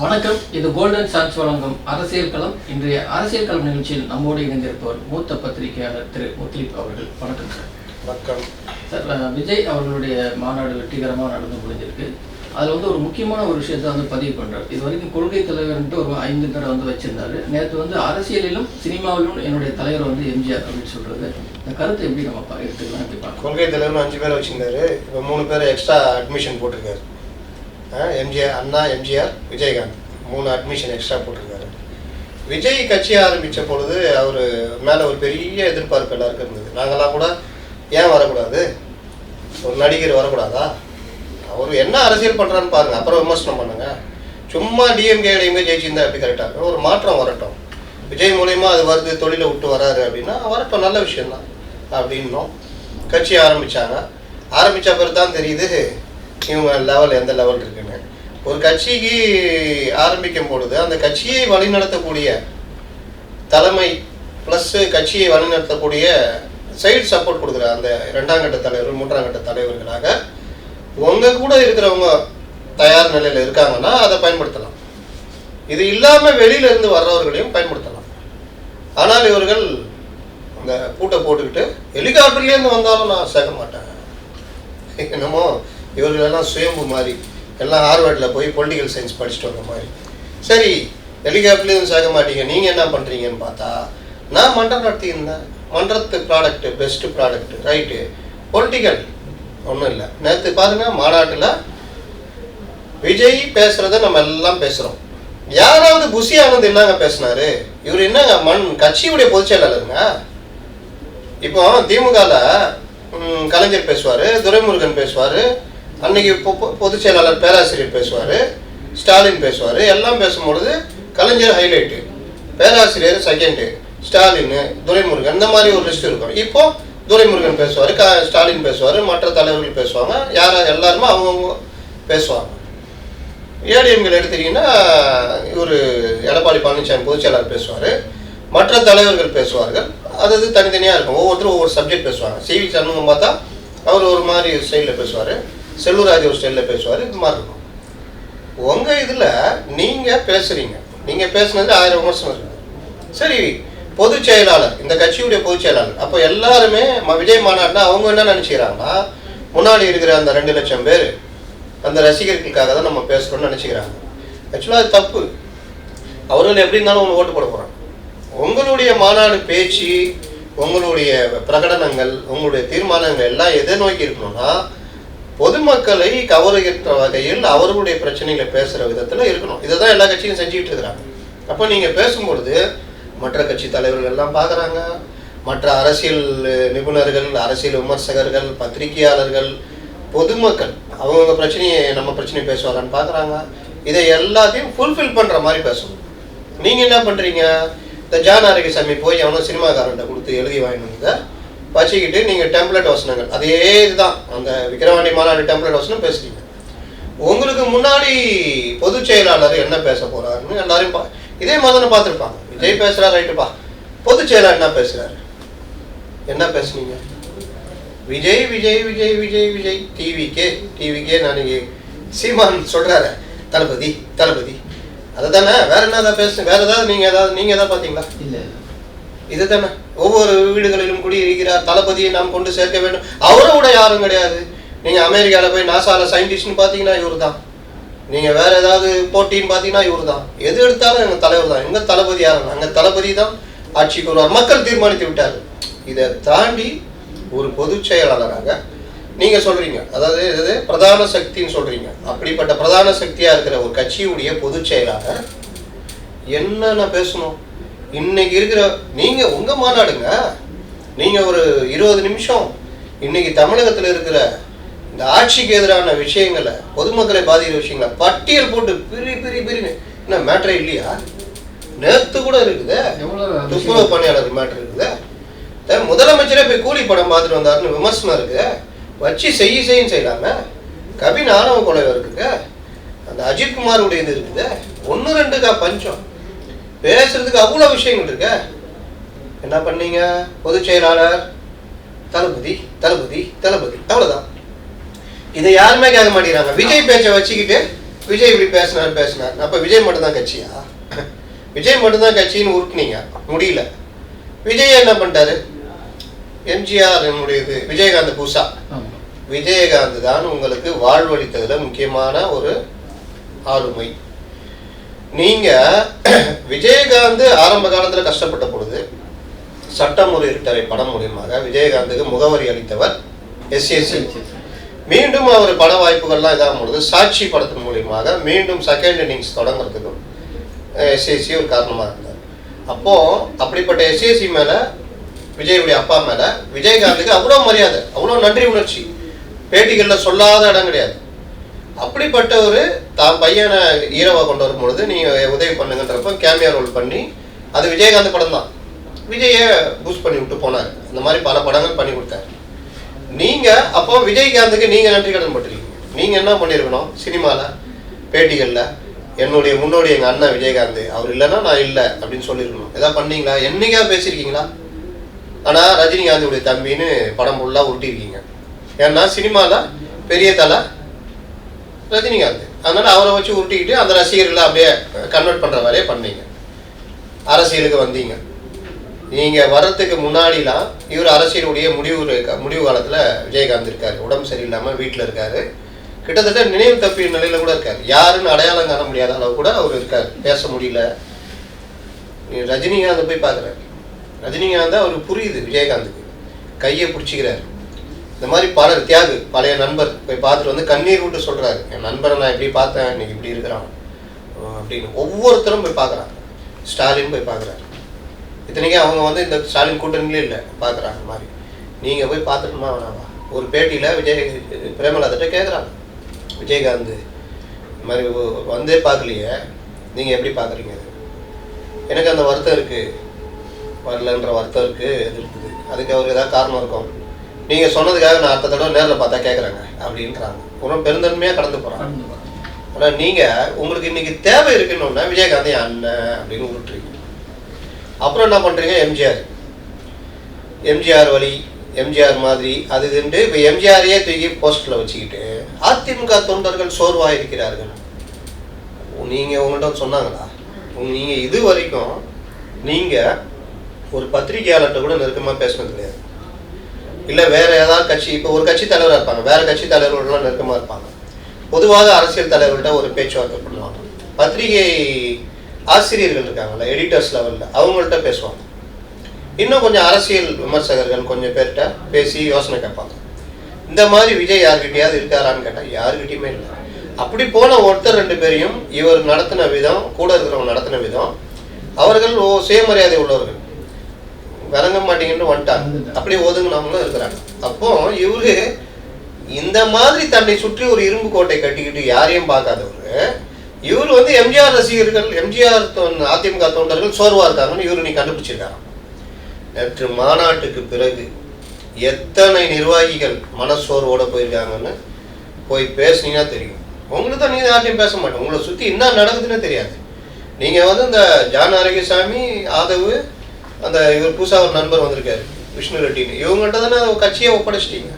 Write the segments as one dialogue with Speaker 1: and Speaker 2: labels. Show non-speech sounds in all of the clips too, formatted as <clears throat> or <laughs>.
Speaker 1: வணக்கம். இது golden chance வழங்கும் அரசியல் களம். இன்றைய அரசியல் களம் நிகழ்ச்சியில் நம்மோடு இணைந்திருப்பவர் மூத்த பத்திரிகையாளர் திரு முத்லிப் அவர்கள். வணக்கம் சார்
Speaker 2: வணக்கம்.
Speaker 1: சார் விஜய் அவர்களுடைய மாநாடு வெற்றிகரமாக நடந்து முடிஞ்சிருக்கு. அதில் வந்து ஒரு முக்கியமான ஒரு விஷயத்தை வந்து பதிவு பண்ணுறாரு இது வரைக்கும் கொள்கை தலைவர்ன்ட்டு ஒரு ஐந்து கடை வந்து வச்சிருந்தாரு. நேற்று வந்து அரசியலிலும் சினிமாவிலும் என்னுடைய தலைவர் வந்து எம்ஜிஆர் அப்படின்னு சொல்றது இந்த கருத்தை எப்படி நம்ம எடுத்துக்கலாம்
Speaker 2: கொள்கை தலைவர்னு அஞ்சு பேர் வச்சிருந்தாரு. இப்போ மூணு பேர் எக்ஸ்ட்ரா அட்மிஷன் போட்டிருக்காரு. எம்ஜிஆர் அண்ணா எம்ஜிஆர் விஜயகாந்த். மூணு அட்மிஷன் எக்ஸ்ட்ரா போட்டிருக்காரு. விஜய் கட்சி ஆரம்பித்த பொழுது அவர் மேலே ஒரு பெரிய எதிர்பார்ப்பு எல்லாருக்கும் இருந்தது. நாங்களாம் கூட ஏன் வரக்கூடாது? ஒரு நடிகர் வரக்கூடாதா? அவர் என்ன அரசியல் பண்ணுறான்னு பாருங்க. அப்புறம் விமர்சனம் பண்ணுங்க. சும்மா டிஎம்கேடையுமே ஜெயிச்சிருந்தா எப்படி கரெக்டாக இருக்கும்? ஒரு மாற்றம் வரட்டும். விஜய் மூலயமா அது வருது தொழிலை விட்டு வராரு அப்படின்னா வரட்டும் நல்ல விஷயம்தான். அப்படின்னும். கட்சி ஆரம்பிச்சாங்க. ஆரம்பித்த பிறகு தான் தெரியுது இவங்க லெவல் எந்த லெவல் இருக்குன்னு. ஒரு கட்சிக்கு ஆரம்பிக்கும் பொழுது அந்த கட்சியை வழிநடத்தக்கூடிய தலைமை ப்ளஸ் கட்சியை வழிநடத்தக்கூடிய சைடு சப்போர்ட் கொடுக்குற அந்த ரெண்டாம் கட்ட தலைவர் மூன்றாம் கட்ட தலைவர்களாக உங்க கூட இருக்கிறவங்க தயார் நிலையில் இருக்காங்கன்னா அதை பயன்படுத்தலாம். இது இல்லாம வெளியில இருந்து வர்றவர்களையும் பயன்படுத்தலாம். ஆனால் இவர்கள் அந்த பூட்டை போட்டுக்கிட்டு ஹெலிகாப்டர்லேருந்து வந்தாலும் நான் சேர்க்க மாட்டேன். என்னமோ இவர்கள் எல்லாம் சுயம்பு மாதிரி. எல்லாம் ஹார்வர்டில் போய் பொலிட்டிக்கல் சயின்ஸ் படிச்சுட்டு வந்த மாதிரி. சரி ஹெலிகாப்டர்லேருந்து சேர்க்க மாட்டீங்க. நீங்கள் என்ன பண்ணுறீங்கன்னு பார்த்தா நான் மன்றம் நடத்தியிருந்தேன். மன்றத்து product best product right political ஒன்றும் இல்லை. நேற்று பாருங்க மாநாட்டில் விஜய் பேசுகிறத நம்ம எல்லாம் பேசுகிறோம் யாராவது புசி ஆனந்த் என்னங்க பேசினாரு? இவர் என்னங்க மண் கட்சியுடைய பொதுச் செயலாளருங்க இப்போ திமுகல கலைஞர் பேசுவார் துரைமுருகன் பேசுவார் அன்னைக்கு பொ- பொதுச் செயலாளர் பேராசிரியர் பேசுவார் ஸ்டாலின் பேசுவார் எல்லாம் பேசும்பொழுது கலைஞர் ஹைலைட்டு பேராசிரியர் செகண்டு ஸ்டாலின் துரைமுருகன் இந்த மாதிரி ஒரு லிஸ்ட் இருக்கும். இப்போ துரைமுருகன் பேசுவார் க ஸ்டாலின் பேசுவார் மற்ற தலைவர்கள் பேசுவாங்க யார் எல்லாருமே அவங்கவுங்க பேசுவாங்க. ஏடிஎம்கள் எடுத்தீங்கன்னா இவர் எடப்பாடி பழனிசாமி பொதுச் செயலாளர் பேசுவார் மற்ற தலைவர்கள் பேசுவார்கள் அது அது தனித்தனியாக இருக்கும். ஒவ்வொருத்தரும் ஒவ்வொரு சப்ஜெக்ட் பேசுவாங்க. சிவி சண்முகம் பார்த்தா அவர் ஒரு மாதிரி ஸ்டைலில் பேசுவார். செல்லூராஜ் ஒரு ஸ்டைலில் பேசுவார் இது மாதிரி இருக்கும். உங்கள் இதில் நீங்கள் பேசுகிறீங்க நீங்கள் பேசுனது ஆயிரம் விமர்சனம் இருக்குது சரி பொதுச் செயலாளர் இந்த கட்சியுடைய பொதுச் செயலாளர். அப்போ எல்லாருமே ம- விஜய் மாநாடுனா அவங்க என்ன நினச்சிக்கிறாங்கன்னா முன்னாடி இருக்கிற அந்த ரெண்டு லட்சம் பேர் அந்த ரசிகர்களுக்காக தான் நம்ம பேசுகிறோம்னு நினச்சிக்கிறாங்க. ஆக்சுவலாக அது தப்பு. அவர்கள் எப்படி இருந்தாலும் ஒன்று ஓட்டு போட போகிறாங்க உங்களுடைய மாநாடு பேச்சு உங்களுடைய பிரகடனங்கள் உங்களுடைய தீர்மானங்கள் எல்லாம் எதை நோக்கி இருக்கணும்னா பொதுமக்களை கவருகின்ற வகையில் அவர்களுடைய பிரச்சனைகளை பேசுகிற விதத்தில் இருக்கணும். இதை தான் எல்லா கட்சியும் செஞ்சுக்கிட்டு இருக்கிறாங்க. அப்போ நீங்கள் பேசும்பொழுது மற்ற கட்சி தலைவர்கள் எல்லாம் பார்க்குறாங்க மற்ற அரசியல் நிபுணர்கள் அரசியல் விமர்சகர்கள் பத்திரிகையாளர்கள் பொதுமக்கள் அவங்க பிரச்சனையை நம்ம பிரச்சனையை பேசுவாரான்னு பார்க்குறாங்க இதை எல்லாத்தையும் ஃபுல்ஃபில் பண்ணுற மாதிரி பேசணும். நீங்கள் என்ன பண்ணுறீங்க இந்த ஜான் ஆரோக்கியசாமி போய் அவனும் சினிமாக்காரன்ட்ட கொடுத்து எழுதி வாங்கினதை வச்சுக்கிட்டு நீங்கள் டெம்ப்ளேட் வசனங்கள். அதே இதுதான். அந்த விக்கிரவாண்டி மாநாடு டெம்ப்ளேட் வசனம் பேசுறீங்க. உங்களுக்கு முன்னாடி பொதுச் செயலாளர் என்ன பேச போறாருன்னு எல்லாரும் பா இதே மாதிரி பார்த்துருப்பாங்க. விஜய் பேசுறா ரைட்டுப்பா பொதுச் செயலாளர் என்ன பேசுறாரு? என்ன பேசுனீங்க? விஜய் விஜய் விஜய் விஜய் விஜய். டிவிக்கே டிவிக்கே நாளைக்கு சீமான் சொல்றாரு. தளபதி தளபதி. அதை தானே வேற என்ன ஏதாவது பேசு வேற ஏதாவது நீங்க ஏதாவது நீங்க ஏதாவது பார்த்தீங்களா?
Speaker 1: இல்லை.
Speaker 2: இதுதானே? ஒவ்வொரு வீடுகளிலும் குடியிருக்கிறார் தளபதியை நாம் கொண்டு சேர்க்க வேண்டும். அவரை விட யாரும் கிடையாது. நீங்கள் அமெரிக்காவில் போய் நாசாவில் சயின்டிஸ்ட்னு பார்த்தீங்கன்னா இவர் தான் நீங்கள் வேறு ஏதாவது போட்டின்னு பார்த்தீங்கன்னா இவர் தான் எது எடுத்தாலும் எங்கள் தலைவர் தான். எங்கள் தளபதி யாரும் எங்கள் தளபதி தான் ஆட்சிக்கு வருவார். மக்கள் தீர்மானித்து விட்டார். இதை தாண்டி ஒரு பொதுச் செயலாளராக நீங்கள் சொல்கிறீங்க அதாவது இது பிரதான சக்தின்னு சொல்கிறீங்க அப்படிப்பட்ட பிரதான சக்தியாக இருக்கிற ஒரு கட்சியுடைய பொதுச் செயலாளர் என்னென்ன பேசணும்? இன்னைக்கு இருக்கிற நீங்க உங்க மாநாடுங்க. நீங்க ஒரு இருபது நிமிஷம் இன்னைக்கு தமிழகத்துல இருக்கிற இந்த ஆட்சிக்கு எதிரான விஷயங்களை பொதுமக்களை பாதிக்கிற விஷயங்களை பட்டியல் போட்டு பிரி பிரி பிரின்னு. என்ன மேட்ரே இல்லையா? நேத்து கூட இருக்குது. துப்புரவு பணியாளர் மேட்ரு இருக்குது. முதலமைச்சரே போய் கூலி படம் பார்த்துட்டு வந்தாருன்னு விமர்சனம் இருக்கு. வச்சு செய்ய செய்யும் செய்யலாம? கபின் ஆணவ கொலை இருக்குங்க அந்த அஜித் குமாருடைய இது இருக்குது. ஒன்று ரெண்டுக்கா பஞ்சம். பேசுறதுக்கு அவ்வளோ விஷயங்கள் இருக்கு? என்ன பண்ணீங்க? பொதுச் செயலாளர் தளபதி தளபதி தளபதி. அவ்வளோதான் இதை யாருமே கேட்க மாட்டேங்கிறாங்க. விஜய் பேச்சை வச்சுக்கிட்டு விஜய் இப்படி பேசினார் பேசினார். அப்ப விஜய் மட்டும்தான் கட்சியா? விஜய் மட்டும்தான் கட்சின்னு உருட்டுனீங்க முடியல. விஜய் என்ன பண்ணிட்டாரு? எம்ஜிஆர் என்னுடையது விஜயகாந்த்
Speaker 1: ஆமா.
Speaker 2: விஜயகாந்த் தான் உங்களுக்கு வாழ்வளித்ததுல முக்கியமான ஒரு ஆளுமை. நீங்க <clears throat> விஜயகாந்த் ஆரம்ப காலத்துல கஷ்டப்பட்ட பொழுது சட்டமுறை இருட்டரை படம் மூலியமாக விஜயகாந்துக்கு முகவரி அளித்தவர் எஸ்எஸ்சி மீண்டும் அவர் பட வாய்ப்புகள்லாம் இதாகும் பொழுது சாட்சி படத்தின் மூலியமாக மீண்டும் செகண்ட் இன்னிங்ஸ் தொடங்குறதுக்கும் எஸ்எஸ்சி ஒரு காரணமாக இருந்தார். அப்போ அப்படிப்பட்ட எஸ்எஸ்சி மேல விஜயுடைய அப்பா மேல விஜயகாந்துக்கு அவ்வளோ மரியாதை அவ்வளோ நன்றி உணர்ச்சி. பேட்டிகளில் சொல்லாத இடம் கிடையாது. அப்படிப்பட்ட ஒரு தான் பையனை ஹீரோவாக கொண்டு வரும் பொழுது நீங்கள் உதவி பண்ணுங்கன்றப்ப கேமியா ரோல் பண்ணி அது விஜயகாந்த் படம் தான். விஜயை பூஸ்ட் பண்ணி விட்டு போனார். இந்த மாதிரி பல படங்கள் பண்ணி கொடுத்தாரு. நீங்கள் அப்போ விஜயகாந்துக்கு நீங்கள் நன்றி கடன் பட்டிருக்கீங்க. நீங்கள் என்ன பண்ணியிருக்கணும் சினிமாவில் பேட்டிகளில் என்னுடைய முன்னோடி எங்கள் அண்ணன் விஜயகாந்த் அவர் இல்லைன்னா நான் இல்லை அப்படின்னு சொல்லியிருக்கணும் எதாவது பண்ணீங்களா? என்னைக்கா பேசியிருக்கீங்களா? ஆனால் ரஜினிகாந்துடைய தம்பின்னு படம் ஃபுல்லாக ஒட்டியிருக்கீங்க ஏன்னா சினிமாவில் பெரிய தலை ரஜினிகாந்த் அதனால அவரை வச்சு உருட்டிக்கிட்டு அந்த ரசிகர்களை அப்படியே கன்வெர்ட் பண்ற வேலையை பண்ணீங்க. அரசியலுக்கு வந்தீங்க. நீங்க வர்றதுக்கு முன்னாடிலாம் இவர் அரசியலுடைய முடிவு முடிவு காலத்துல விஜயகாந்த் இருக்காரு. உடம்பு சரியில்லாம வீட்டுல இருக்காரு. கிட்டத்தட்ட நினைவு தப்பிய நிலையில கூட இருக்காரு. யாருன்னு அடையாளம் காண முடியாத அளவு கூட அவர் இருக்காரு. பேச முடியல. நீ ரஜினிகாந்த் போய் பார்க்குறாரு. ரஜினிகாந்த் அவருக்கு புரியுது விஜயகாந்துக்கு. கையை பிடிச்சிக்கிறாரு. இந்த மாதிரி பலர் தியாகு பழைய நண்பர் போய் பார்த்துட்டு வந்து கண்ணீர் விட்டு சொல்கிறாரு என் நண்பரை நான் எப்படி பார்த்தேன்? இன்னைக்கு இப்படி இருக்கிறான். அப்படின்னு. ஒவ்வொருத்தரும் போய் பார்க்குறாங்க. ஸ்டாலின் போய் பார்க்குறாரு. இத்தனைக்கும் அவங்க வந்து இந்த ஸ்டாலின் கூட்டணியிலே இல்லை. பார்க்குறாங்க மாதிரி. நீங்கள் போய் பார்த்துட்டுமா வேணாவா ஒரு பேட்டியில் விஜய் பிரேமலாத்திட்ட கேட்குறாங்க விஜயகாந்த் இந்த மாதிரி வந்தே பார்க்கலையே. நீங்கள் எப்படி பார்க்குறீங்க? எனக்கு அந்த வருத்தம் இருக்குது வரலன்ற வருத்தம் இருக்குது இது இருக்குது அதுக்கு அவருக்கு ஏதாவது காரணம் இருக்கும் நீங்கள் சொன்னதுக்காக நான் அடுத்த தடவை நேரில் பார்த்தா கேட்குறேங்க அப்படின்றாங்க. ரொம்ப பெருந்தன்மையாக கடந்து போகிறாங்க. ஆனால் நீங்கள் உங்களுக்கு இன்னைக்கு தேவை இருக்குன்னு விஜயகாந்த் அண்ணன் அப்படின்னு விட்டுறீங்க அப்புறம் என்ன பண்ணுறீங்க எம்ஜிஆர். எம்ஜிஆர் வழி எம்ஜிஆர் மாதிரி அது இதுன்ட்டு இப்போ எம்ஜிஆரையே தூக்கி போஸ்டரில் வச்சுக்கிட்டு அதிமுக தொண்டர்கள் சோர்வாக இருக்கிறார்கள். நீங்கள் உங்கள்கிட்ட சொன்னாங்களா? நீங்கள் இது வரைக்கும் நீங்கள் ஒரு பத்திரிகையாளர்கிட்ட கூட நெருக்கமாக பேசுனது கிடையாது. இல்லை வேற ஏதாவது கட்சி இப்போ ஒரு கட்சி தலைவராக இருப்பாங்க. வேற கட்சி தலைவர்கள்லாம் நெருக்கமாக இருப்பாங்க. பொதுவாக அரசியல் தலைவர்கள்ட்ட ஒரு பேச்சுவார்த்தை பண்ணுவாங்க. பத்திரிகை ஆசிரியர்கள் இருக்காங்கல்ல எடிட்டர்ஸ் லெவலில் அவங்கள்ட்ட பேசுவாங்க. இன்னும் கொஞ்சம் அரசியல் விமர்சகர்கள் கொஞ்சம் பேர்கிட்ட பேசி யோசனை கேட்பாங்க. இந்த மாதிரி விஜய் யார்கிட்டயாவது இருக்காரான்னு கேட்டால் யாருக்கிட்டையுமே இல்லை. அப்படி போன ஒருத்தர் ரெண்டு பேரையும் இவர் நடத்தின விதம் கூட இருக்கிறவங்க நடத்தின விதம் அவர்கள் ஓ சுயமரியாதை உள்ளவர்கள். விளங்க மாட்டீங்கன்னு வந்துட்டாங்க. அப்படியே ஒதுங்கினவங்களும் இருக்கிறாங்க. அப்போ இவரு இந்த மாதிரி தன்னை சுற்றி ஒரு இரும்பு கோட்டை கட்டிக்கிட்டு யாரையும் பார்க்காதவர் இவர் வந்து எம்ஜிஆர் ரசிகர்கள் எம்ஜிஆர் அதிமுக தொண்டர்கள் சோர்வா இருக்காங்கன்னு இவரு நீ கண்டுபிடிச்சிருக்காங்க நேற்று மாநாட்டுக்கு பிறகு எத்தனை நிர்வாகிகள் மனசோர்வோட போயிருக்காங்கன்னு போய் பேசுனீங்கன்னா தெரியும். உங்களுக்கு தான் நீ யார்ட்டையும் பேச மாட்டோம் உங்களை சுற்றி என்ன நடக்குதுன்னு தெரியாது. நீங்கள் வந்து இந்த ஜான் ஆரோக்கியசாமி ஆதவு அந்த இவர் புதுசா ஒரு நண்பர் வந்திருக்காரு விஷ்ணு ரெட்டின்னு. இவங்கள்ட்ட தானே கட்சியை ஒப்படைச்சிட்டீங்க.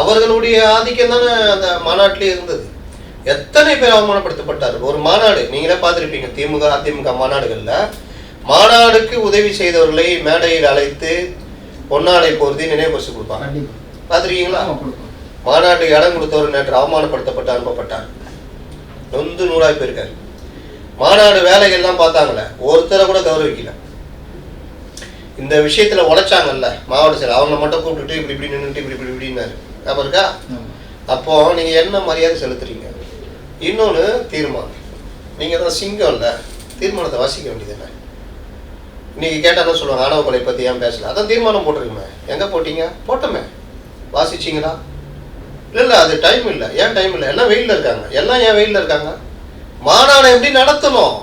Speaker 2: அவர்களுடைய ஆதிக்கம் தானே அந்த மாநாட்டிலே இருந்தது. எத்தனை பேர் அவமானப்படுத்தப்பட்டார்? ஒரு மாநாடு நீங்களே பார்த்துருப்பீங்க திமுக அதிமுக மாநாடுகள்ல. மாநாடுக்கு உதவி செய்தவர்களை மேடையில் அழைத்து பொன்னாடை பொருத்தி நினைவு பரிசு கொடுப்பாங்க. பார்த்துருக்கீங்களா. மாநாட்டுக்கு இடம் கொடுத்தவர் நேற்று அவமானப்படுத்தப்பட்டு அனுப்பப்பட்டார். நொந்து நூலாய் போயிருக்காரு மாநாடு வேலைகள்லாம் பார்த்தாங்களே ஒருத்தரை கூட கௌரவிக்கல. இந்த விஷயத்துல உழைச்சாங்கல்ல மாவட்ட செயலர். அவங்க மட்டும் கூப்பிட்டுட்டு இப்படி இப்படி நின்றுட்டு இப்படி இப்படி இப்படின்னாரு. ஞாபகம் இருக்கா. அப்போ நீங்க என்ன மரியாதை செலுத்துறீங்க? இன்னொன்னு தீர்மானம். நீங்க தான் சிங்கம் இல்ல தீர்மானத்தை வாசிக்க வேண்டியதுதானே இன்னைக்கு கேட்டா என்ன சொல்லுவாங்க? ஆணவ கொலை பத்தி ஏன் பேசல? அதான் தீர்மானம் போட்டிருக்குமே. எங்க போட்டீங்க? போட்டோமே. வாசிச்சீங்களா? இல்ல இல்ல அது டைம் இல்ல. ஏன் டைம் இல்ல? எல்லாம் வெயில்ல இருக்காங்க. எல்லாம் ஏன் வெயில்ல இருக்காங்க? மாநாடு எப்படி நடத்தணும்?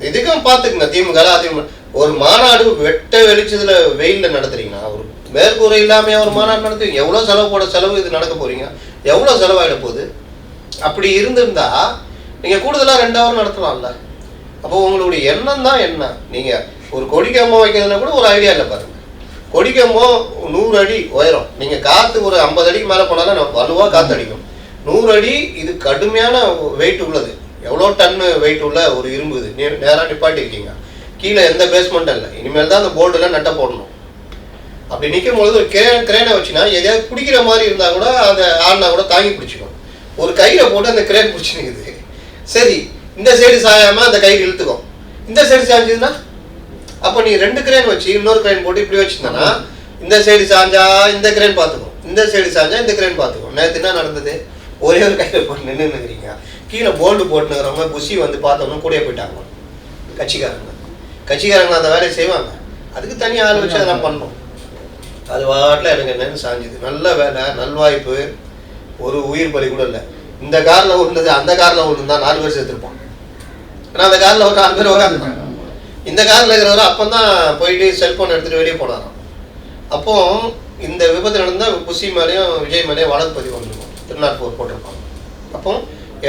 Speaker 2: இதுக்கும் பாத்துக்குங்க திமுக அதிமுக ஒரு மாநாடு வெட்ட வெளிச்சதுல வெயிலில் நடத்துறீங்கன்னா ஒரு மேற்கூரை இல்லாம ஒரு மாநாடு நடத்துவீங்க எவ்வளவு செலவு போட செலவு இது நடக்க போறீங்க? எவ்வளவு செலவாயிட போகுது? அப்படி இருந்திருந்தா நீங்க கூடுதலா ரெண்டு ஹவர் நடத்தலாம்ல. அப்போ உங்களுடைய எண்ணம் தான் என்ன? நீங்க ஒரு கொடிக்கம்பம் வைக்கிறதுனா கூட ஒரு ஐடியா இல்லை பாருங்க. கொடிக்கம்பம் நூறு அடி உயரம். நீங்க காத்து ஒரு ஐம்பது அடிக்கு மேல போனாலும் நம்ம வலுவா காத்து அடிக்கும் நூறு அடி இது கடுமையான வெயிட் உள்ளது. எவ்வளோ டன் வெயிட் உள்ள ஒரு இரும்பு இது? நே நேராக நிப்பாட்டிருக்கீங்க கீழே எந்த பேஸ்மெண்ட்டும் இல்லை. இனிமேல் தான் அந்த போர்டில் நட்டை போடணும். அப்படி நிற்கும் பொழுது ஒரு கிரேன் கிரேனை வச்சுன்னா எதையாவது பிடிக்கிற மாதிரி இருந்தால் கூட அதை ஆள்னா கூட தாங்கி பிடிச்சிக்கும் ஒரு கையில் போட்டு அந்த கிரேன் பிடிச்சி நிற்குது சரி இந்த சைடு சாயாமல் அந்த கயிறு இழுத்துக்கும். இந்த சைடு சாய்ஞ்சதுன்னா அப்போ நீ ரெண்டு கிரேன் வச்சு இன்னொரு கிரேன் போட்டு இப்படி வச்சிருந்தனா இந்த சைடு சாஞ்சா இந்த கிரேன் பார்த்துக்கும். இந்த சைடு சாஞ்சா இந்த கிரேன் பார்த்துக்கும். நேற்று என்ன நடந்தது? ஒரே ஒரு கையில் போட்டு நின்று நிற்கிறீங்க கீழே போல்டு போட்டுனுக்கிறவங்க புஷி வந்து பார்த்தவங்க கூடயே போயிட்டாங்க. கட்சிக்காரங்க. கட்சிக்காரங்க அந்த வேலையை செய்வாங்க. அதுக்கு தனி ஆள் வச்சு அதெல்லாம் பண்ணணும். அது வாட்டில் எனக்கு என்னன்னு சாஞ்சுது. நல்ல வேலை நல்வாய்ப்பு. ஒரு உயிர் பலி கூட இல்லை. இந்த காரில் விழுந்தது அந்த காரில் விழுந்தா நாலு பேர் சேர்த்துருப்போம் ஆனால் அந்த காரில் ஒரு நாலு பேர் உட்காந்துருப்பாங்க இந்த காரில் இருக்கிறவர் அப்போ தான் போயிட்டு செல்ஃபோன் எடுத்துகிட்டு வெளியே போனாராம். அப்போ இந்த விபத்து நடந்தால் குசி மேலேயும் விஜய் மேலேயும் வழக்கு பதிவு வந்துருக்கும் திருநாட்பூர் போட்டிருப்பாங்க. அப்போ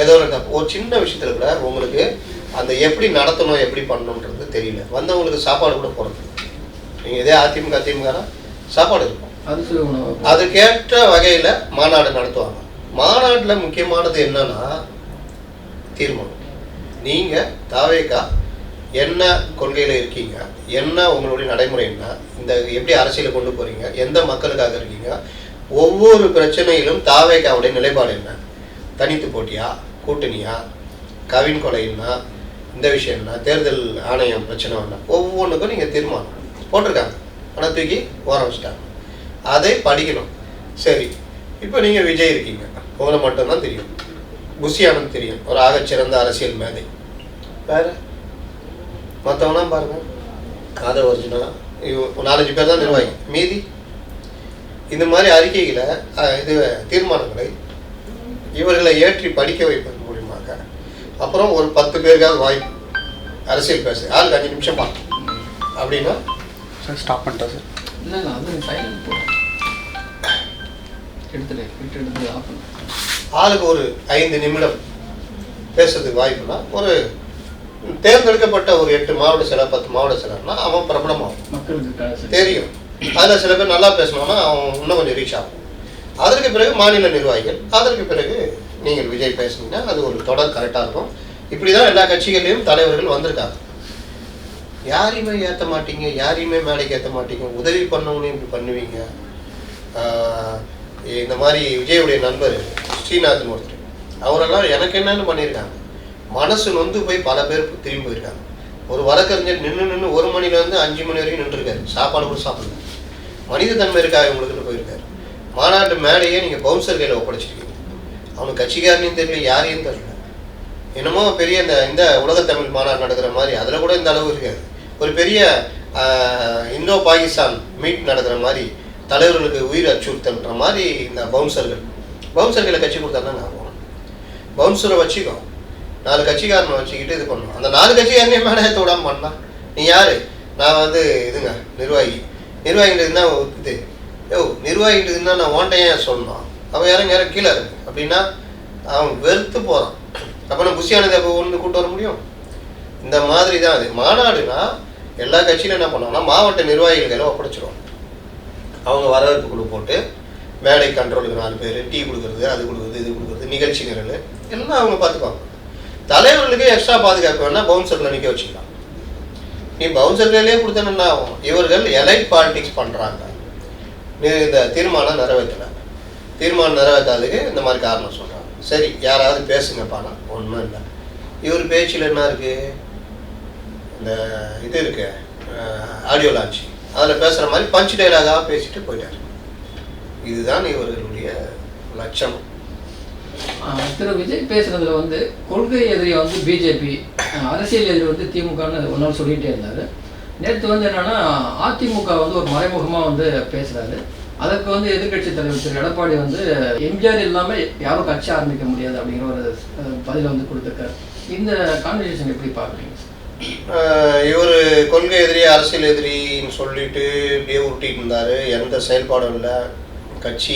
Speaker 2: ஏதோ ஒரு ஒரு சின்ன விஷயத்தில் கூட உங்களுக்கு அந்த எப்படி நடத்தணும் எப்படி பண்ணணுன்றது தெரியல. வந்தவங்களுக்கு சாப்பாடு கூட போகிறது நீங்கள் இதே அதிமுக திமுக சாப்பாடு இருக்கும்.
Speaker 1: உணவு.
Speaker 2: அதுக்கேற்ற வகையில் மாநாடு நடத்துவாங்க. மாநாட்டில் முக்கியமானது என்னன்னா தீர்மானம். நீங்கள் தாவேக்கா என்ன கொள்கையில் இருக்கீங்க? என்ன உங்களுடைய நடைமுறை என்ன? இந்த எப்படி அரசியலை கொண்டு போறீங்க? எந்த மக்களுக்காக இருக்கீங்க? ஒவ்வொரு பிரச்சனையிலும் தாவேக்காவுடைய நிலைப்பாடு என்ன? தனித்து போட்டியா? கூட்டணியா? கவின் கொலைன்னா இந்த விஷயம் என்ன தேர்தல் ஆணையம் பிரச்சனை என்ன ஒவ்வொன்றுக்கும் நீங்கள் தீர்மானம் போட்டிருக்காங்க. ஆனால் தூக்கி ஓர வச்சுட்டாங்க. அதை படிக்கணும். சரி. இப்போ நீங்கள் விஜய் இருக்கீங்க. உங்களை மட்டும்தான் தெரியும். புஷியானந்த் தெரியும். ஒரு ஆகச்சிறந்த அரசியல் மேதை. வேற? மற்றவங்களாம் பாருங்க. காதல் ஒரிஜினலா இவ- நாலஞ்சு பேர் தான் நிர்வாகி மீதி? இந்த மாதிரி அறிக்கைகளை இது தீர்மானங்களை இவர்களை ஏற்றி படிக்க வைப்பது. அப்புறம் ஒரு பத்து பேருக்காவது வாய்ப்பு அரசியல் பேச. ஆளுக்கு அஞ்சு நிமிஷம் பா. அப்படின்னா?
Speaker 3: சார் ஸ்டாப் பண்ணிட்டேன் சார்
Speaker 1: இல்லை இல்லை அது சைலண்ட் எடுத்து ஆஃப்
Speaker 2: ஆளுக்கு ஒரு ஐந்து நிமிடம் பேசுறதுக்கு வாய்ப்புனா ஒரு தேர்ந்தெடுக்கப்பட்ட ஒரு எட்டு மாவட்ட செயலர் பத்து மாவட்ட செயலர்னா அவன் பிரபலமாகும்.
Speaker 1: மக்களுக்கு
Speaker 2: தெரியும். அதில் சில பேர் நல்லா பேசணும்னா அவன் இன்னும் கொஞ்சம் ரீச் ஆகும். அதற்கு பிறகு மாநில நிர்வாகிகள் அதற்கு பிறகு நீங்கள் விஜய் பேசுனீங்கன்னா அது ஒரு தொடர் கரெக்டாக இருக்கும். இப்படி தான் எல்லா கட்சிகள்லையும் தலைவர்கள் வந்திருக்காங்க. யாரையுமே ஏற்ற மாட்டீங்க யாரையுமே மேடைக்கு ஏற்ற மாட்டீங்க உதவி பண்ணவங்களையும் இப்படி பண்ணுவீங்க. இந்த மாதிரி விஜயுடைய நண்பர் ஸ்ரீநாதன் ஒருத்தர். அவரெல்லாம் எனக்கு என்னன்னு பண்ணியிருக்காங்க. மனசு நொந்து போய் பல பேர் திரும்பி போயிருக்காங்க. ஒரு வழக்கறிஞர் நின்று நின்று ஒரு மணிலேருந்து அஞ்சு மணி வரைக்கும் நின்றுருக்காரு. சாப்பாடு கூட சாப்பிடல. மனித தன்மை இருக்கா இவங்களுக்குன்னு போயிருக்காரு. மாநாட்டு மேடையே நீங்கள் பவுன்சர் கையில் ஒப்படைச்சிருக்கீங்க. அவனுக்கு கட்சிக்காரனையும் தெரியல யாரையும் தெரியல. என்னமோ பெரிய இந்த இந்த உலகத்தமிழ் மாநாடு நடக்கிற மாதிரி அதில் கூட இந்த அளவு இருக்காது. ஒரு பெரிய இந்தோ பாகிஸ்தான் மீட் நடக்கிற மாதிரி தலைவர்களுக்கு உயிர் அச்சுறுத்தல்ன்ற மாதிரி இந்த பவுன்சர்கள் பவுன்சர்களை கட்சி கொடுத்தாருன்னா என்ன ஆகும் பவுன்சரை வச்சுக்கோ. நாலு கட்சிக்காரனை வச்சுக்கிட்டு இது பண்ணும். அந்த நாலு கட்சிக்காரனே மேடத்தை விடாமல் பண்ணலாம் நீ யார்? நான் வந்து இதுங்க நிர்வாகி. நிர்வாகிகிட்ட இது யோ நிர்வாகிகிட்ட இருந்தா நான் ஓன்ட்ட ஏன் சொல்லணும் அவன் இறங்க இறங்க கீழே இருக்கு. அப்படின்னா அவன் வெறுத்து போகிறான் அப்போ நம்ம புஷியானதை அப்போ ஒன்று கூட்டு வர முடியும்? இந்த மாதிரி தான் அது. மாநாடுனா எல்லா கட்சியிலும் என்ன பண்ணுவாங்கன்னா மாவட்ட நிர்வாகிகள் கையில் ஒப்படைச்சிருவோம் அவங்க வரவேற்பு குழு போட்டு மேடை கண்ட்ரோலுக்கு நாலு பேர் டீ கொடுக்குறது அது கொடுக்குறது இது கொடுக்குறது நிகழ்ச்சி நிரல் எல்லாம் அவங்க பார்த்துப்பாங்க தலைவர்களுக்கு எக்ஸ்ட்ரா பாதுகாப்பு வேணா பவுன்சரில் நிற்க வச்சுக்கலாம். நீ பவுன்சர்லேயே கொடுத்தனா ஆகும்? இவர்கள் எலைட் பாலிடிக்ஸ் பண்ணுறாங்க நீ இந்த தீர்மானம் நிறைவேற்றலை. தீர்மானம் நிறைவேற்றாததுக்கு இந்த மாதிரி காரணம் சொல்கிறாங்க சரி யாராவது பேசுங்கப்பானா ஒன்றும் இல்லை. இவர் பேச்சில் என்ன இருக்குது இந்த இது இருக்கு ஆடியோ லான்ச் அதில் பேசுகிற மாதிரி பஞ்ச் டைலாகாக பேசிட்டு போயிட்டார். இதுதான் இவர்களுடைய லட்சணம்.
Speaker 1: திரு விஜய் பேசுனதுல வந்து கொள்கை எதிரி வந்து பிஜேபி அரசியல் எதிரி வந்து திமுகன்னு ஒரு நாள் இருந்தார். நேற்று வந்து என்னன்னா அதிமுக வந்து ஒரு மறைமுகமாக வந்து பேசுறாரு. அதற்கு வந்து எதிர்க்கட்சி தலைவர் திரு. எடப்பாடி வந்து எம்ஜிஆர் இல்லாம யாரும் கட்சி ஆரம்பிக்க முடியாது அப்படிங்கிற ஒரு அஹ், பதிலை வந்து கொடுத்துருக்காரு. இந்த கான்வர்சேஷன் எப்படி பாக்குறீங்க
Speaker 2: இவர் கொள்கை எதிரி அரசியல் எதிரின்னு சொல்லிட்டு அப்படியே உருட்டிட்டு இருந்தார். எந்த செயல்பாடும் இல்லை. கட்சி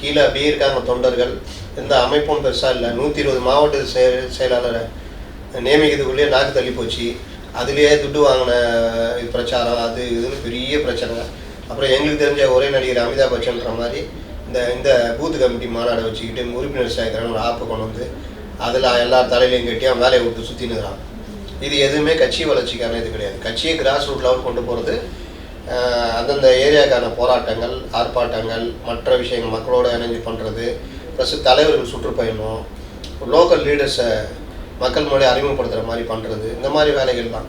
Speaker 2: கீழே அப்படியே இருக்காங்க தொண்டர்கள். எந்த அமைப்பும் பெருசாக இல்லை. நூற்றி இருபது மாவட்ட செயல் செயலாளரை நியமிக்கிறதுக்குள்ளேயே நாக்கு தள்ளி போச்சு. அதுலேயே துட்டு வாங்கின பிரச்சாரம் அது இதுன்னு பெரிய பிரச்சனை அப்புறம் எங்களுக்கு தெரிஞ்ச ஒரே நடிகர் அமிதாப் பச்சன்ற மாதிரி இந்த இந்த பூத் கமிட்டி மாநாடை வச்சுக்கிட்டு உறுப்பினர் சாய்க்கிறாங்க ஒரு ஆப்பை கொண்டு வந்து அதில் எல்லா தலையிலையும் கட்டி அவன் வேலையை விட்டு சுற்றினுக்கிறான் இது எதுவுமே கட்சி வளர்ச்சிக்கான இது கிடையாது. கட்சியை கிராஸ் ரூட் லெவல் கொண்டு போகிறது அந்தந்த ஏரியாக்கான போராட்டங்கள் ஆர்ப்பாட்டங்கள் மற்ற விஷயங்கள் மக்களோட இணைஞ்சு பண்ணுறது ப்ளஸ் தலைவர்கள் சுற்றுப்பயணம் லோக்கல் லீடர்ஸை மக்கள் முன்னாடி அறிமுகப்படுத்துகிற மாதிரி பண்ணுறது இந்த மாதிரி வேலைகள் தான்.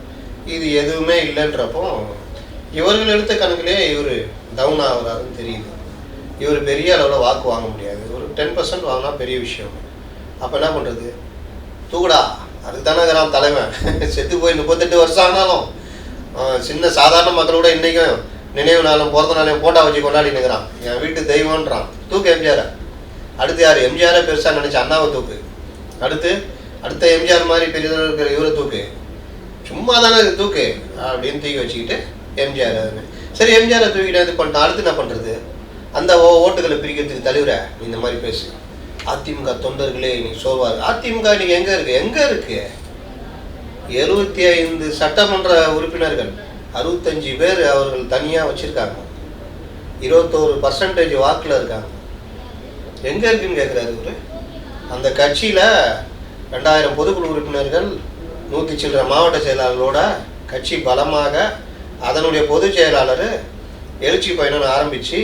Speaker 2: இது எதுவுமே இல்லைன்றப்போ இவர்கள் எடுத்த கணக்கிலே இவர் டவுன் ஆகிறாருன்னு தெரியுது. இவர் பெரிய அளவில் வாக்கு வாங்க முடியாது. ஒரு டென் பர்சன்ட் வாங்கினா பெரிய விஷயம். அப்போ என்ன பண்ணுறது தூக்குடா. அதுக்கு தானே இருக்கிறான் தலைவன். <laughs> செத்து போய் முப்பத்தெட்டு வருஷம் ஆனாலும் சின்ன சாதாரண மக்களோட இன்றைக்கும் நினைவு நாளும் பிறந்த நாளையும் போட்டோ வச்சு கொண்டாடி நிற்கிறான் என் வீட்டு தெய்வம்ன்றான். தூக்கு எம்ஜிஆரை. அடுத்து யார்? எம்ஜிஆரை பெருசாக நினச்சி அண்ணாவை தூக்கு. அடுத்து அடுத்த எம்ஜிஆர் மாதிரி பெரியதாக இருக்கிற இவரை தூக்கு. சும்மா தானே தூக்கு. அப்படின்னு தூக்கி வச்சுக்கிட்டு எம்ஜிஆர் அதுன்னு. சரி எம்ஜிஆரை தூக்கிட்டு இது பண்ணிட்டான் அடுத்து என்ன பண்ணுறது அந்த ஓ ஓட்டுகளை பிரிக்கிறதுக்கு தலைவரை நீ இந்த மாதிரி பேசு. அதிமுக தொண்டர்களே இன்னைக்கு சோர்வார். அதிமுக இன்னைக்கு எங்கே இருக்கு? எங்கே இருக்கு? எழுபத்தி ஐந்து சட்டமன்ற உறுப்பினர்கள் அறுபத்தஞ்சு பேர் அவர்கள் தனியாக வச்சுருக்காங்க. இருபத்தோரு பர்சன்டேஜ் வாக்கில் இருக்காங்க. எங்கே இருக்குன்னு கேட்குறாரு அந்த கட்சியில் ரெண்டாயிரம் பொதுக்குழு உறுப்பினர்கள் நூற்றி சில்லற மாவட்ட செயலாளர்களோட கட்சி பலமாக அதனுடைய பொதுச் செயலாளர் எழுச்சி பயணம் ஆரம்பித்து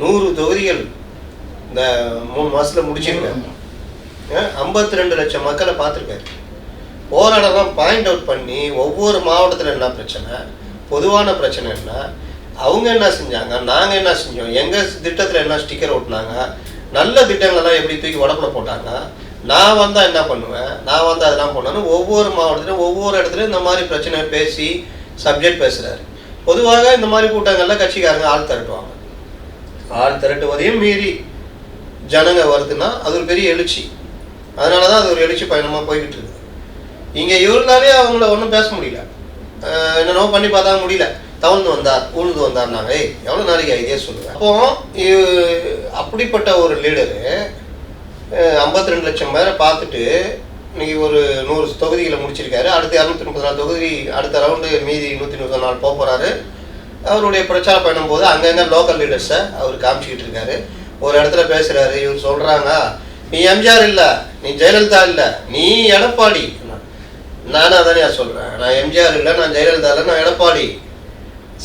Speaker 2: நூறு தொகுதிகள் இந்த மூணு மாதத்தில் முடிச்சிருக்காரு. ஐம்பத்தி ரெண்டு லட்சம் மக்களை பார்த்துருக்காரு. போராடலாம் பாயிண்ட் அவுட் பண்ணி ஒவ்வொரு மாவட்டத்தில் என்ன பிரச்சனை பொதுவான பிரச்சனை என்ன அவங்க என்ன செஞ்சாங்க நாங்கள் என்ன செஞ்சோம் எங்கள் திட்டத்தில் என்ன ஸ்டிக்கர் ஒட்டினாங்க நல்ல திட்டங்களெல்லாம் எப்படி தூக்கி உடம்புல போட்டாங்க நான் வந்தால் என்ன பண்ணுவேன் நான் வந்து அதெல்லாம் பண்ணேன்னு ஒவ்வொரு மாவட்டத்திலும் ஒவ்வொரு இடத்துலையும் இந்த மாதிரி பிரச்சனை பேசி சப்ஜெக்ட் பேசுகிறாரு பொதுவாக இந்த மாதிரி கூட்டங்களில் கட்சிக்காரங்க ஆள் திரட்டுவாங்க. ஆள் திரட்டுவதையும் மீறி ஜனங்க வருதுன்னா அது ஒரு பெரிய எழுச்சி. அதனால தான் அது ஒரு எழுச்சி பயணமாக போய்கிட்டு இருக்குது இங்கே இருந்தாலே அவங்கள ஒன்றும் பேச முடியல. என்னென்னோ என்னென்னவோ பண்ணி பார்த்தா முடியல. தவழ்ந்து வந்தார் உழுந்து வந்தார்னாங்க. ஏய் எவ்வளோ நாளைக்கு ஐடியா சொல்லுவேன் அப்போ அப்படிப்பட்ட ஒரு லீடரு ஐம்பத்தி ரெண்டு லட்சம் பேரை பார்த்துட்டு இன்னைக்கு ஒரு நூறு தொகுதியில் முடிச்சிருக்காரு. அடுத்து இரநூத்தி முப்பது நாலு தொகுதி அடுத்த ரவுண்டு மீதி நூற்றி முப்பது நாலு போக போகிறாரு அவருடைய பிரச்சார பயணம் போது அங்கங்கே லோக்கல் லீடர்ஸை அவர் காமிச்சிக்கிட்டு இருக்காரு. ஒரு இடத்துல பேசுகிறாரு இவர் சொல்கிறாங்க நீ எம்ஜிஆர் இல்லை நீ ஜெயலலிதா இல்லை நீ எடப்பாடி. நானும் அதானே சொல்கிறேன் நான் எம்ஜிஆர் இல்லை நான் ஜெயலலிதா இல்லை நான் எடப்பாடி.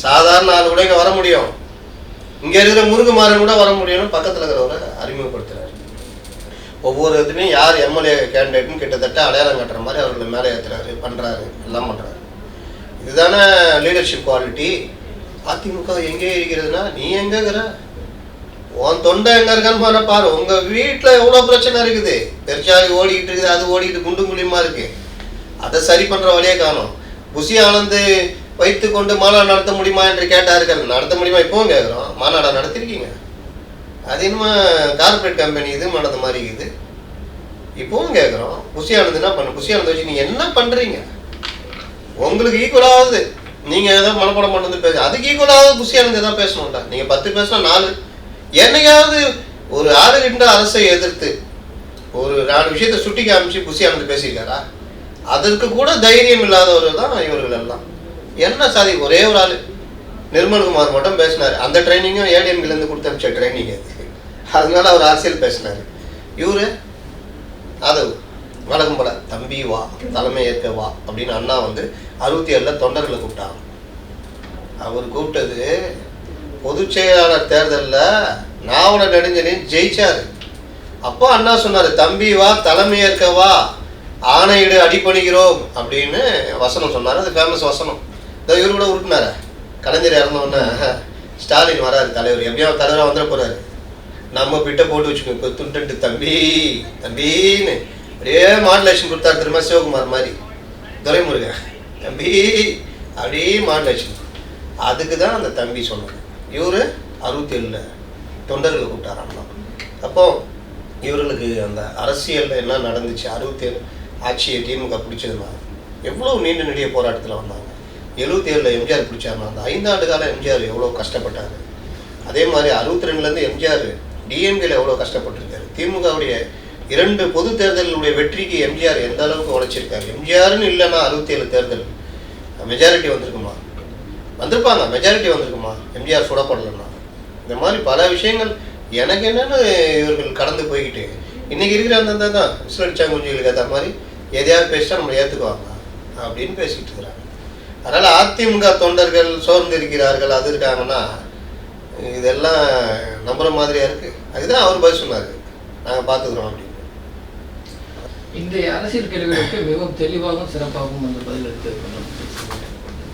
Speaker 2: சாதாரண ஆள் கூட இங்கே வர முடியும். இங்கே இருக்கிற முருகுமாரன் கூட வர முடியும்னு பக்கத்தில் இருக்கிறவரை அறிமுகப்படுத்த ஒவ்வொரு இதுலையும் யார் எம்எல்ஏ கேண்டிடேட்னு கிட்டத்தட்ட அடையாளம் கட்டுற மாதிரி அவர்களை மேலே ஏற்றுறாரு பண்ணுறாரு எல்லாம் பண்ணுறாரு இதுதானே லீடர்ஷிப் குவாலிட்டி அதிமுக எங்கே இருக்கிறதுனா நீ எங்கே உன் தொண்டை எங்கே இருக்கான்னு பாரு பாரு. உங்கள் வீட்டில் எவ்வளோ பிரச்சனை இருக்குது. பெருச்சாலி ஓடிக்கிட்டு இருக்குது அது ஓடிக்கிட்டு குண்டு குழியமாக இருக்குது அதை சரி பண்ணுற வழியே காணும். புசி ஆனந்து வைத்து கொண்டு மாநாடு நடத்த முடியுமா என்று கேட்டார்கள். நடத்த முடியுமா? இப்போவும் கேட்குறோம். மாநாடா நடத்திருக்கீங்க. அது என்னமோ கார்பரேட் கம்பெனி இது நடந்த மாதிரி இருக்குது. இப்போவும் கேட்குறோம் புசி என்ன பண்ண புசி வச்சு நீங்கள் என்ன பண்ணுறீங்க உங்களுக்கு ஈக்குவலாகுது நீங்கள் ஏதோ மனப்படம் பண்ணது பேச அதுக்கு ஈக்குவலாவது புசி எதாவது பேசணும்டா. நீங்கள் பத்து பேசினா நாலு. என்னையாவது ஒரு ஆளுகின்ற அரசை எதிர்த்து ஒரு நாலு விஷயத்தை சுட்டி காமிச்சு புசி பேசியிருக்காரா? அதற்கு கூட தைரியம் இல்லாதவர்கள் தான் இவர்கள் எல்லாம். என்ன சாதி? ஒரே ஒரு ஆள். நிர்மல்குமார் மட்டும் பேசினார். அந்த ட்ரைனிங்கும் ஏடிஎம்கிலேருந்து கொடுத்து அனுப்பிச்ச ட்ரைனிங் அது அதனால அவர் அரசியல் பேசினார். இவர் ஆதவ் வழக்கம் போல தம்பி வா தலைமை ஏற்க வா அப்படின்னு அண்ணா வந்து அறுபத்தி ஏழில் தொண்டர்களை கூப்பிட்டாங்க. அவர் கூப்பிட்டது பொதுச் செயலாளர் தேர்தலில் நாவல நெடுஞ்சலின் ஜெயிச்சாரு. அப்போ அண்ணா சொன்னார் தம்பி வா தலைமை ஏற்க வா ஆணையிடு அடிபணிகிறோம் அப்படின்னு வசனம் சொன்னார். அது ஃபேமஸ் வசனம். இதோ இவர் கூட உருட்டினார. கலைஞர் இறந்தவொன்னே ஸ்டாலின் வராரு தலைவர். எப்படியாவது தலைவராக வந்துட போகிறாரு நம்ம பிட்ட போட்டு வச்சுக்கோ இப்போ துண்டு தம்பி தம்பின்னு அப்படியே மாடுலேஷன் கொடுத்தாரு திரும்ப சிவகுமார் மாதிரி. துரைமுருகன். தம்பி அப்படியே மாடுலேஷன் அதுக்கு தான் அந்த தம்பி சொன்னார். இவர் அறுபத்தி ஏழில் தொண்டர்களை கூப்பிட்டாராம். அப்போ இவர்களுக்கு அந்த அரசியலில் என்ன நடந்துச்சு? அறுபத்தேழு ஆட்சியை திமுக பிடிச்சதுனால எவ்வளோ நீண்ட நெடிய போராட்டத்தில் வந்தாங்க. எழுபத்தி ஏழில் எம்ஜிஆர் பிடிச்சாருன்னா அந்த ஐந்தாண்டு காலம் எம்ஜிஆர் எவ்வளோ கஷ்டப்பட்டாரு? அதே மாதிரி அறுபத்தி ரெண்டுலேருந்து எம்ஜிஆர் டிஎம்கேல எவ்வளோ கஷ்டப்பட்டிருக்காரு? திமுகவுடைய இரண்டு பொது தேர்தலுடைய வெற்றிக்கு எம்ஜிஆர் எந்த அளவுக்கு உழைச்சிருக்காரு? எம்ஜிஆர்னு இல்லைன்னா அறுபத்தி ஏழு தேர்தல் மெஜாரிட்டி வந்திருக்குமா? வந்திருப்பாங்க. மெஜாரிட்டி வந்திருக்குமா? எம்ஜிஆர் சுடப்படலைன்னா. இந்த மாதிரி பல விஷயங்கள் எனக்கு என்னென்னு இவர்கள் கடந்து போய்கிட்டு இன்னைக்கு இருக்கிற அந்த தான் விசில் குஞ்சுகளுக்கு ஏற்ற மாதிரி எதையாவது பேசிட்டா நம்ம ஏற்றுக்குவாங்க அப்படின்னு பேசிக்கிட்டு இருக்கிறாங்க. அதனால் அதிமுக தொண்டர்கள் சோர்ந்து இருக்கிறார்கள் அது இருக்காங்கன்னா இதெல்லாம் நம்புற மாதிரியா இருக்கு? அதுதான் அவர் பதில் சொன்னார். நாங்கள் பார்த்துக்குறோம் அப்படின்னு.
Speaker 1: இன்றைய அரசியல் கேள்விகளுக்கு மிகவும் தெளிவாகவும் சிறப்பாகவும் அந்த பதில் இருக்கு